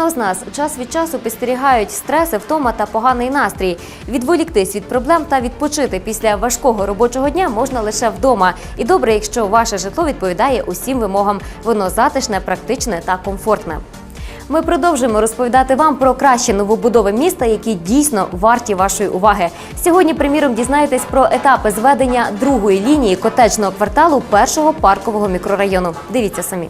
кожного з нас час від часу підстерігають стреси, втома та поганий настрій. Відволіктись від проблем та відпочити після важкого робочого дня можна лише вдома. І добре, якщо ваше житло відповідає усім вимогам. Воно затишне, практичне та комфортне. Ми продовжуємо розповідати вам про кращі новобудови міста, які дійсно варті вашої уваги. Сьогодні, приміром, дізнаєтесь про етапи зведення другої лінії котеджного кварталу першого паркового мікрорайону. Дивіться самі.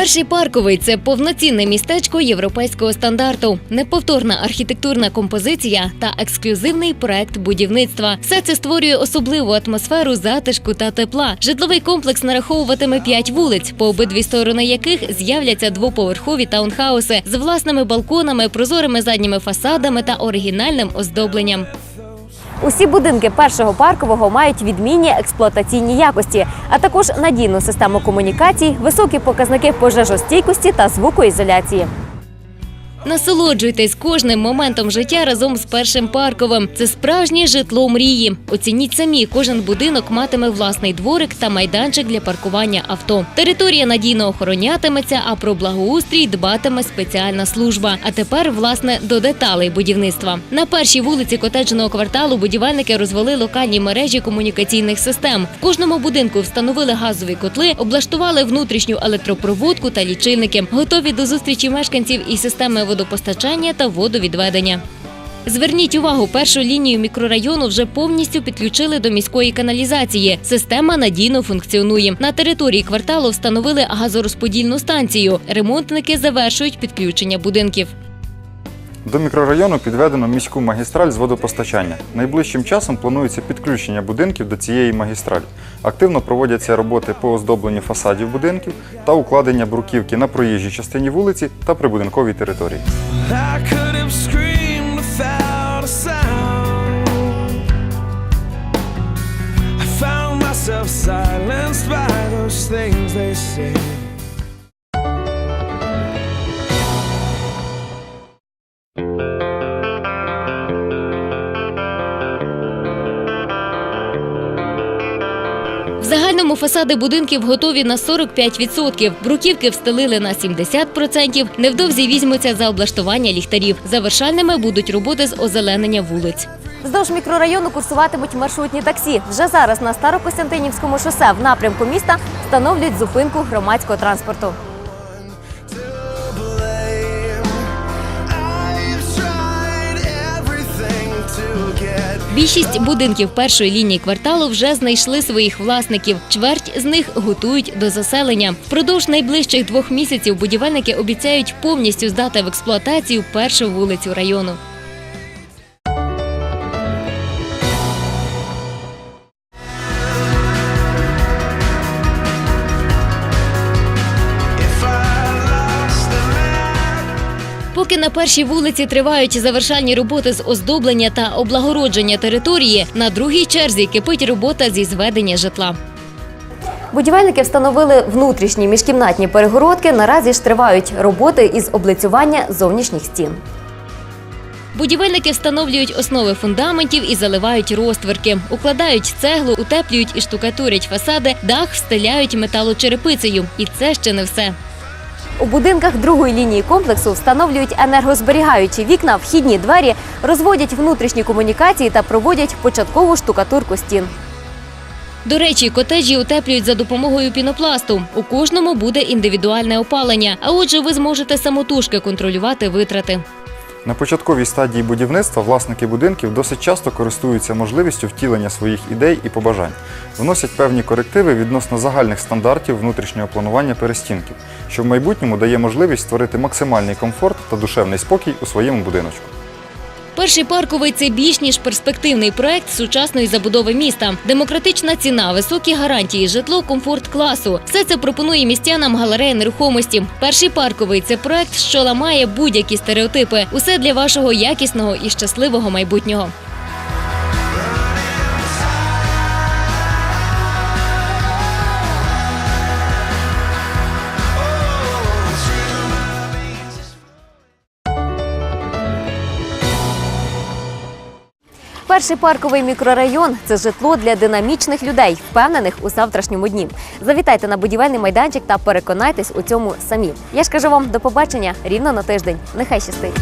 Перший парковий це повноцінне містечко європейського стандарту, неповторна архітектурна композиція та ексклюзивний проект будівництва. Все це створює особливу атмосферу затишку та тепла. Житловий комплекс нараховуватиме п'ять вулиць, по обидві сторони яких з'являться двоповерхові таунхауси з власними балконами, прозорими задніми фасадами та оригінальним оздобленням. Усі будинки першого паркового мають відмінні експлуатаційні якості, а також надійну систему комунікацій, високі показники пожежостійкості та звукоізоляції. Насолоджуйтесь кожним моментом життя разом з першим парковим. Це справжнє житло мрії. Оцініть самі, кожен будинок матиме власний дворик та майданчик для паркування авто. Територія надійно охоронятиметься, а про благоустрій дбатиме спеціальна служба. А тепер, власне, до деталей будівництва. На першій вулиці котеджного кварталу будівельники розвели локальні мережі комунікаційних систем. В кожному будинку встановили газові котли, облаштували внутрішню електропроводку та лічильники. Готові до зустрічі мешканців і системи водопостачання та водовідведення. Зверніть увагу, першу лінію мікрорайону вже повністю підключили до міської каналізації. Система надійно функціонує. На території кварталу встановили газорозподільну станцію. Ремонтники завершують підключення будинків. До мікрорайону підведено міську магістраль з водопостачання. Найближчим часом планується підключення будинків до цієї магістралі. Активно проводяться роботи по оздобленню фасадів будинків та укладення бруківки на проїжджій частині вулиці та прибудинковій території. Silenced by those things they say. Фасади будинків готові на 45%. Бруківки встелили на 70%. Невдовзі візьмуться за облаштування ліхтарів. Завершальними будуть роботи з озеленення вулиць. Вздовж мікрорайону курсуватимуть маршрутні таксі. Вже зараз на Старокостянтинівському шосе в напрямку міста встановлюють зупинку громадського транспорту. Більшість будинків першої лінії кварталу вже знайшли своїх власників. Чверть з них готують до заселення. Впродовж найближчих двох місяців будівельники обіцяють повністю здати в експлуатацію першу вулицю району. Поки на першій вулиці тривають завершальні роботи з оздоблення та облагородження території, на другій черзі кипить робота зі зведення житла. Будівельники встановили внутрішні міжкімнатні перегородки. Наразі ж тривають роботи із облицювання зовнішніх стін. Будівельники встановлюють основи фундаментів і заливають розтверки, укладають цеглу, утеплюють і штукатурять фасади, дах встеляють металочерепицею. І це ще не все. У будинках другої лінії комплексу встановлюють енергозберігаючі вікна, вхідні двері, розводять внутрішні комунікації та проводять початкову штукатурку стін. До речі, котеджі утеплюють за допомогою пінопласту. У кожному буде індивідуальне опалення, а отже, ви зможете самотужки контролювати витрати. На початковій стадії будівництва власники будинків досить часто користуються можливістю втілення своїх ідей і побажань, вносять певні корективи відносно загальних стандартів внутрішнього планування перестінків, що в майбутньому дає можливість створити максимальний комфорт та душевний спокій у своєму будиночку. Перший парковий це більш ніж перспективний проект сучасної забудови міста. Демократична ціна, високі гарантії, житло, комфорт класу. Все це пропонує містянам галерея нерухомості. Перший парковий це проект, що ламає будь-які стереотипи. Усе для вашого якісного і щасливого майбутнього. Перший парковий мікрорайон це житло для динамічних людей, впевнених у завтрашньому дні. Завітайте на будівельний майданчик та переконайтесь у цьому самі. Я ж кажу вам до побачення рівно на тиждень. Нехай щастить.